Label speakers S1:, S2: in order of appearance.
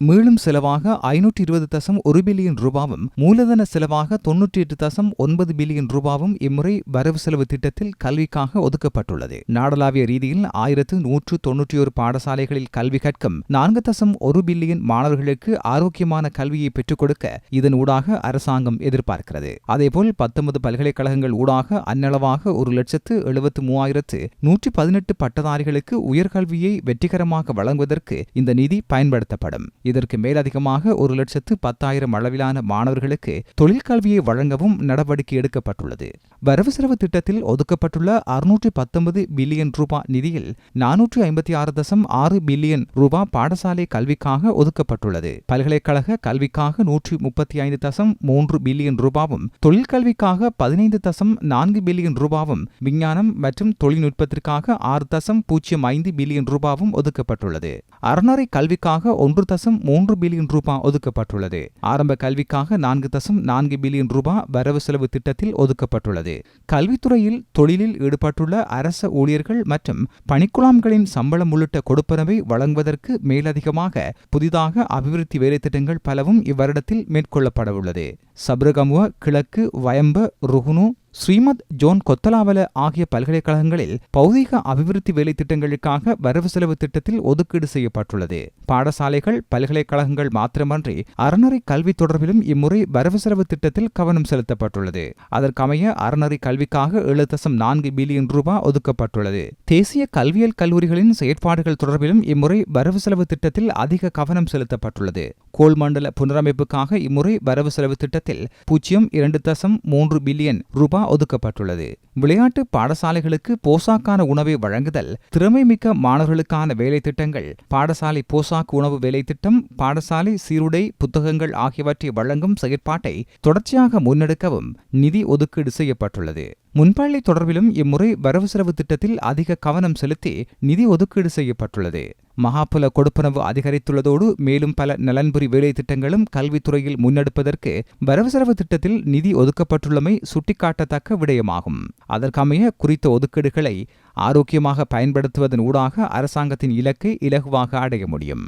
S1: மீளும் செலவாக ஐநூற்றி இருபது தசம் ஒரு பில்லியன் ரூபாவும் மூலதன செலவாக தொன்னூற்றி எட்டு தசம் ஒன்பது பில்லியன் ரூபாவும் இம்முறை வரவு செலவு திட்டத்தில் கல்விக்காக ஒதுக்கப்பட்டுள்ளது. நாடளாவிய ரீதியில் ஆயிரத்து நூற்று தொன்னூற்றி ஒரு பாடசாலைகளில் கல்வி கற்கும் நான்கு தசம் ஒரு பில்லியன் மாணவர்களுக்கு ஆரோக்கியமான கல்வியை பெற்றுக் கொடுக்க இதன் ஊடாக அரசாங்கம் எதிர்பார்க்கிறது. அதேபோல் பத்தொன்பது பல்கலைக்கழகங்கள் ஊடாக அன்னளவாக ஒரு லட்சத்து எழுபத்து மூவாயிரத்து நூற்றி பதினெட்டு பட்டதாரிகளுக்கு உயர்கல்வியை வெற்றிகரமாக வழங்குவதற்கு இந்த நிதி பயன்படுத்தப்படும். இதற்கு மேலதிகமாக ஒரு லட்சத்து பத்தாயிரம் அளவிலான மாணவர்களுக்கு தொழிற்கல்வியை வழங்கவும் நடவடிக்கை எடுக்கப்பட்டுள்ளது. வரவு செலவு திட்டத்தில் ஒதுக்கப்பட்டுள்ள அறுநூற்றி பத்தொன்பது பில்லியன் ரூபாய் நிதியில் நானூற்றி ஐம்பத்தி ஆறு தசம் ஆறு பில்லியன் ரூபாய் பாடசாலை கல்விக்காக ஒதுக்கப்பட்டுள்ளது. பல்கலைக்கழக கல்விக்காக நூற்றி முப்பத்தி ஐந்து தசம் மூன்று பில்லியன் ரூபாவும் தொழிற்கல்விக்காக பதினைந்து தசம் நான்கு பில்லியன் ரூபாவும் விஞ்ஞானம் மற்றும் தொழில்நுட்பத்திற்காக ஆறு தசம் பூஜ்ஜியம் ஐந்து பில்லியன் ரூபாவும் ஒதுக்கப்பட்டுள்ளது. அறநறை கல்விக்காக ஒன்று தசம் மூன்று பில்லியன் ரூபாய் ஒதுக்கப்பட்டுள்ளது. ஆரம்ப கல்விக்காக நான்கு தசம் நான்கு பில்லியன் ரூபாய் வரவு செலவு திட்டத்தில் ஒதுக்கப்பட்டுள்ளது. கல்வித்துறையில் தொழிலில் ஈடுபட்டுள்ள அரச ஊழியர்கள் மற்றும் பணிக்குழாம்களின் சம்பளம் உள்ளிட்ட கொடுப்பனவை வழங்குவதற்கு மேலதிகமாக புதிதாக அபிவிருத்தி வேலைத்திட்டங்கள் பலவும் இவ்வருடத்தில் மேற்கொள்ளப்படவுள்ளது. சப்ரகமுவ கிழக்கு வயம்ப ருகுனு ஸ்ரீமத் ஜோன் கொத்தலாவல ஆகிய பல்கலைக்கழகங்களில் பௌதிக அபிவிருத்தி வேலை திட்டங்களுக்காக வரவு செலவு திட்டத்தில் ஒதுக்கீடு செய்யப்பட்டுள்ளது. பாடசாலைகள் பல்கலைக்கழகங்கள் மாத்திரமன்றி அறநறை கல்வி தொடர்பிலும் இம்முறை வரவு செலவு திட்டத்தில் கவனம் செலுத்தப்பட்டுள்ளது. அதற்கமைய அறநறை கல்விக்காக ஏழு தசம் நான்கு பில்லியன் ரூபாய் ஒதுக்கப்பட்டுள்ளது. தேசிய கல்வியல் கல்லூரிகளின் செயற்பாடுகள் தொடர்பிலும் இம்முறை வரவு செலவு திட்டத்தில் அதிக கவனம் செலுத்தப்பட்டுள்ளது. கோல் மண்டல புனரமைப்புக்காக இம்முறை வரவு செலவு திட்டத்தில் பூஜ்ஜியம் இரண்டு தசம் மூன்று பில்லியன் ரூபாய் ஒதுக்கப்பட்டுள்ளது. விளையாட்டு பாடசாலைகளுக்கு போசாக்கான உணவை வழங்குதல் திறமைமிக்க மாணவர்களுக்கான வேலை திட்டங்கள் பாடசாலை போசாக்கு உணவு வேலை திட்டம் பாடசாலை சீருடை புத்தகங்கள் ஆகியவற்றை வழங்கும் செயற்பாட்டை தொடர்ச்சியாக முன்னெடுக்கவும் நிதி ஒதுக்கீடு செய்யப்பட்டுள்ளது. முன்பள்ளி தொடர்பிலும் இம்முறை வரவு செலவு திட்டத்தில் அதிக கவனம் செலுத்தி நிதி ஒதுக்கீடு செய்யப்பட்டுள்ளது. மகாபல கொடுப்பனவு அதிகரித்துள்ளதோடு மேலும் பல நலன்புரி வேலை திட்டங்களும் கல்வித்துறையில் முன்னெடுப்பதற்கு வரவு செலவு திட்டத்தில் நிதி ஒதுக்கப்பட்டுள்ளமை சுட்டிக்காட்டத்தக்க விடயமாகும். அதற்கமைய குறித்த ஒதுக்கீடுகளை ஆரோக்கியமாக பயன்படுத்துவதன் ஊடாக அரசாங்கத்தின் இலக்கை இலகுவாக அடைய முடியும்.